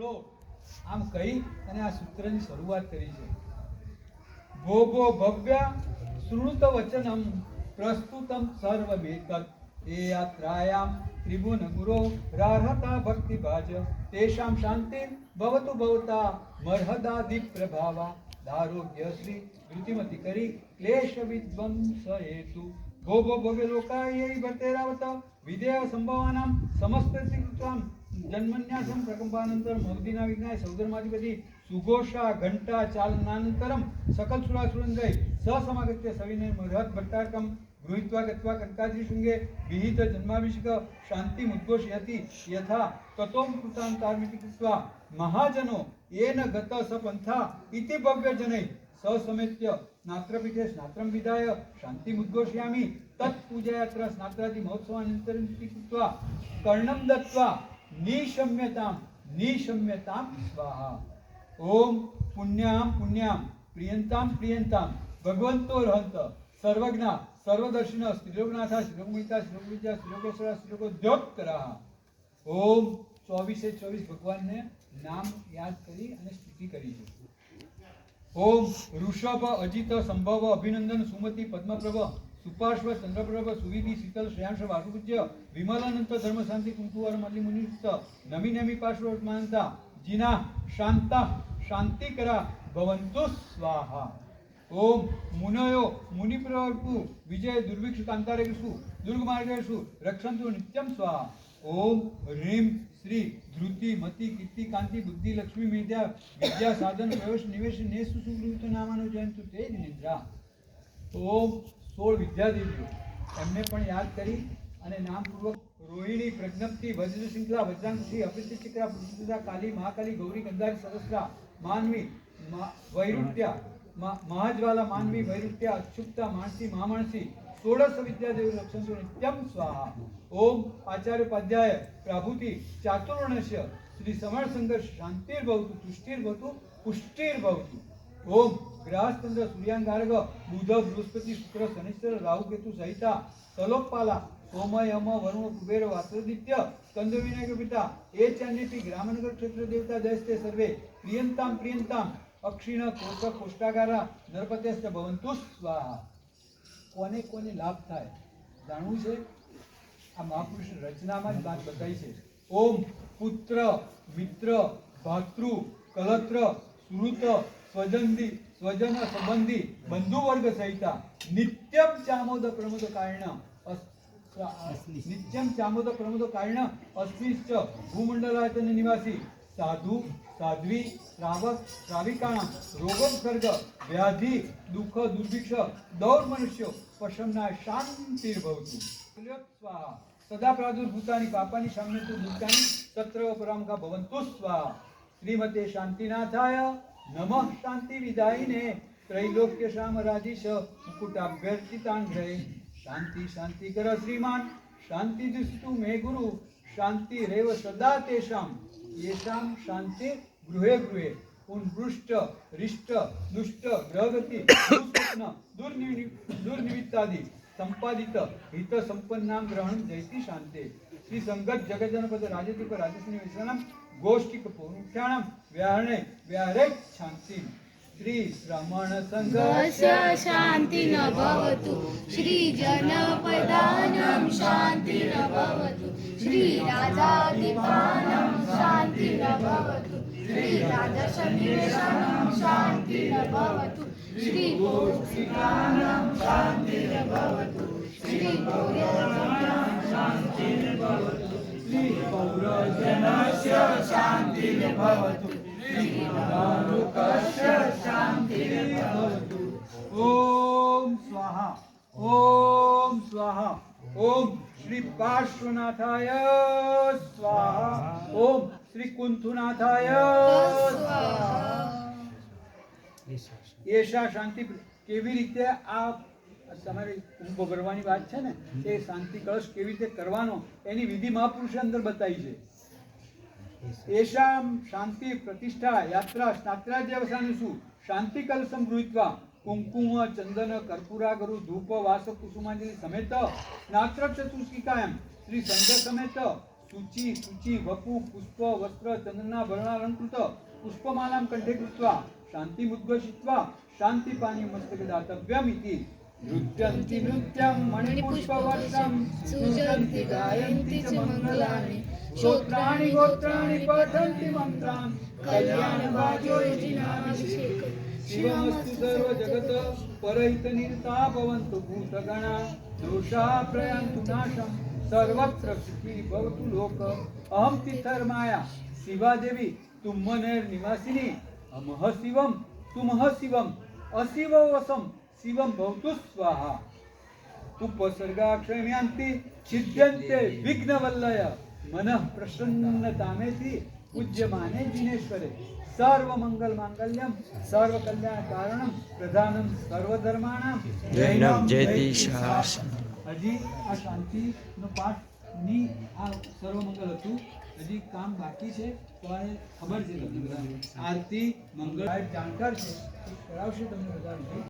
સાંભળો આમ કહી અને આ સૂત્રની શરૂઆત કરી છે. ભો ભવ્ય શૃણુત વચનમ પ્રસ્તુતમ સર્વમેતત. એ યાત્રાયામ ત્રિભુવન ગુરો રાહતા ભક્તિ ભાજ. તેષામ શાંતિ ભવતુ ભવતા મર્હદાદિ પ્રભાવા. દારોગ્ય શ્રી ધૃતિમતિ કરી ક્લેશ વિદ્વંસ હેતુ ભો ભવ્ય લોકાય ભર્તેરાવત વિધેય સંભવાનામ સમસ્ત કૃત્વામ. જન્મન્યાસમ પ્રકંપાનંતર મોગદીના વિજ્ઞાય સૌધર્માધિપતિ સુઘોષા ઘંટા ચાલનાનંતરમ સકલ સુરાસુરંગય સસમાગત્ય સવિનય મહત ભટ્ટાર્કમ ગૃહિત્વા ગત્વા કંકાજી શૃંગે વિહિત જન્માભિષેક શાંતિ મુદ્ઘોષયતિ યથા તતોમ કૃતાંતાર્મિતિ કૃત્વા મહાજનો એન ગત સપંથા ઇતિ ભવ્ય જનૈ સસમેત્ય સ્નાત્રપીઠે સ્નાત્રમ વિધાય શાંતિ મુદ્ઘોષયામિ તत् પૂજયાત્ર સ્નાત્રાદિ મહોત્સવાનંતરમ કૃત્વા કર્ણમ દત્વા નિશમ્યતામ નિશમ્યતામ સ્વાહા ઓમ પુણ્યામ પુણ્યામ પ્રિયંતામ પ્રિયંતામ ભગવંતો રહંત સર્વજ્ઞ સર્વદર્શિન સ્ત્રીલોકનાથા શ્રીલોકમિતા શ્રીલોકવિદ્યા શ્રીલોકેશ્વરા શ્રીલોકોદ્યોતકરા ઓમ ચોવીસે ચોવીસ ભગવાનને નામ યાદ કરી અને સ્તુતિ કરી છે ઓમ ઋષભ અજિત સંભવ અભિનંદન સુમતિ પદ્મપ્રભ સુપાર્શ્વ ચંદ્રપ્રભ સુવિધિ શીતલ શ્રેયાંશ વાસુપૂજ્ય વિમલાનંત ધર્મ શાંતિ કુંકુવાર મલ્લી મુનિસ્ત નમી નમી પાર્શ્વ માનતા જીના શાંતા શાંતિકરા ભવંતો સ્વાહા. ઓમ મુનયો મુનિપ્રવર્તુ વિજય દુર્ભિક્ષ કાંતારેષુ દુર્ગમાર્ગેષુ રક્ષંતુ નિત્યમ સ્વાહા. ઓમ હ્રીમ શ્રી ધ્રુતિ મતિ કીર્તિ કાંતિ બુદ્ધિ લક્ષ્મી મેધ્યા વિદ્યા સાધન પ્રવેશ નિવેશ ને સુસુગૃત નામાનો જયંતુ તે જ ઓમ સોળ વિદ્યાર્થીઓ એમને પણ યાદ કરી અને નામપૂર્વક રોહિણી પ્રજ્ઞપ્તિ વજ્ર શૃંખલા વજ્રાંગશ્રી અપિત ચિત્રા પુરુષા કાલી, મહાકાલી, ગૌરી ગંધારી સરસ્રા, માનવી વૈરુત્યા મહાજવાલા, માનવી, વૈરુત્યા અક્ષુપ્તા માણસી, મહામાણસી, સોળસ વિદ્યાદેવી લક્ષંતુ નિત્યમ સ્વાહા. ઓમ આચાર્ય ઉપાધ્યાય પ્રભુતિ ચાતુર્ણશ્ય. શ્રી સમર સંઘર્ષ શાંતિર્ભવતુ, તુષ્ટિર્ભવતુ, પુષ્ટિર્ભવતુ. ઓમ ગ્રહસ્તંત્ર સૂર્યાંગારગ, બુધ બૃહસ્પતિ શુક્ર, શનિશ્ચર, રાહુ કેતુ સહિતા, તલોપાલા સોમય અમ વરુણ કુબેર વાસુદિત્ય સ્કંદ વિનાયક પિતા એ ચાન્યપી ગ્રામનગર ક્ષેત્ર દેવતા દયસ્તે સર્વે. પ્રિયંતામ પ્રિયંતામ. અક્ષિણ, કોષ, કોષ્ટાગારા નરપત્યસ્ત ભવંતુ, સ્વાહા. કોને કોને લાભ થાય? જાણવું છે? આ મહાપુરુષ રચનામાં જ વાત બતાવી છે. ઓમ પુત્ર, મિત્ર, ભાતૃ, કલત્ર, સુહૃત સ્વજંદી સ્વજન સંબંધી બંધુ વર્ગ સહિતા નિત્યમ ચામોદ પ્રમોદ કારણે નિત્યમ ચામોદ પ્રમોદ કારણે અસ્મિશ્ચ ભૂમંડલાયતન નિવાસી સાધુ, સાધ્વી, શ્રાવક શ્રાવિકાણામ રોગોપસર્ગ વ્યાધિ, દુઃખ, દુર્ભિક્ષ, દૌર મનુષ્યો પશમના શાંતિર્ભવતુ સ્વાહા. સદા પ્રાદુર્ભૂતાની પાપાની સામે તું દુર્ગાની સત્ર પરામકા ભવંતુ સ્વાહા. શ્રીમતે શાંતિનાથાય नमस्तांती विदाईने त्रैलोक्य श्याम राजेश मुकुटाभ्यर्थितांढ्रे शांती शांती कर श्रीमान शांती मे गुरु शांती रेव सदा तेषाम येषाम शांती गृहे गृहे। उन्पृष्ट रिष्ट दुष्ट ग्रहगती दुःस्वप्न दुर्निवि दुर्निमित्तादि संपादित हित ग्रहणं ग्रहण शान्ते। शांते श्री जगजनपद राजदीप राजस्वी विश्वनाम गोष्टिक पुरुषाणाम व्याहणे व्याहरे शांती. श्री श्रमण संघर्ष शांती न भवतु श्री जनपदानं शांती न भवतु श्री राजाधिपानं शांती न भवतु श्री राजसमीशानं शांती न भवतु श्री गोष्ठिकानां शांती न भवतु श्री गौर्यजनां शांती न भवतु। શ્રી ભગવાનુકસ્ય શાંતિર્ ભવતુ ઓમ સ્વાહા ઓમ સ્વાહા ઓમ શ્રી પાર્શ્વનાથાય સ્વાહા ઓમ શ્રી કુંથુનાથાય સ્વાહા એશા શાંતિ કેવી રીતે આ તમારી કુંભ ભરવાની વાત છે ને, એ શાંતિ કળશ કેવી રીતે કરવાનો, એની વિધિ મહાપુરુષે અંદર બતાવી છે. એશામ શાંતિ પ્રતિષ્ઠા યાત્રા સ્નાત્રાદ્યવસાનિષુ શાંતિ કલશમ ગૃહિત્વા કુંકુમ, ચંદન, કર્પૂરાગરુ, ધૂપ, વાસ, કુસુમાંજલિ સમેત સ્નાત્ર ચતુષ્કિકાયમ, શ્રી સંઘ સમેત, સૂચિ સૂચિ, વપુ, પુષ્પ, વસ્ત્ર ચંદ્રના ભરણાલંકૃત પુષ્પમાલામ કંઠે કૃત્વા શાંતિમુદ્ગોષિત્વા મસ્તક દાતવ્યમ દાતવ્યમિતિ नृत्यन्ति नृत्यं मणिपुष्पवर्षं सुजन्ति गायन्ति च मङ्गलानि। श्रोत्राणि गोत्राणि पठन्ति मन्त्रान्। कल्याणभाग्यो यजिनाभिषेक शिवमस्तु सर्वजगत परहितनिरता भवन्तु भूतगणा। दोषाः प्रयान्तु नाशं सर्वत्र सुखी भवतु लोक। अहं तिथर्माया शिवादेवी तुम्हनेर निवासिनी अमह शिवम तुम्ह शिवम अशिव वसम। શિવમ ભવતુ સ્વાહા. ઉપસર્ગાક્ષમ્યાન્તિ છિદ્યન્તે વિઘ્નવલ્લય. મનઃ પ્રસન્નતામેતિ પૂજ્યમાને દિનેશ્વરે સર્વમંગલ માંગલ્યમ સર્વ કલ્યાણ કારણમ પ્રધાનમ સર્વધર્માણામ જૈનમ જયતિ શાસન. હજી આ શાંતિનો પાઠની આ સર્વ મંગલ હતું. હજી કામ બાકી છે તો આ ખબર છે તમને બધા આરતી મંગળ સાહેબ જાણકાર છે. કરાવશે તમને બધા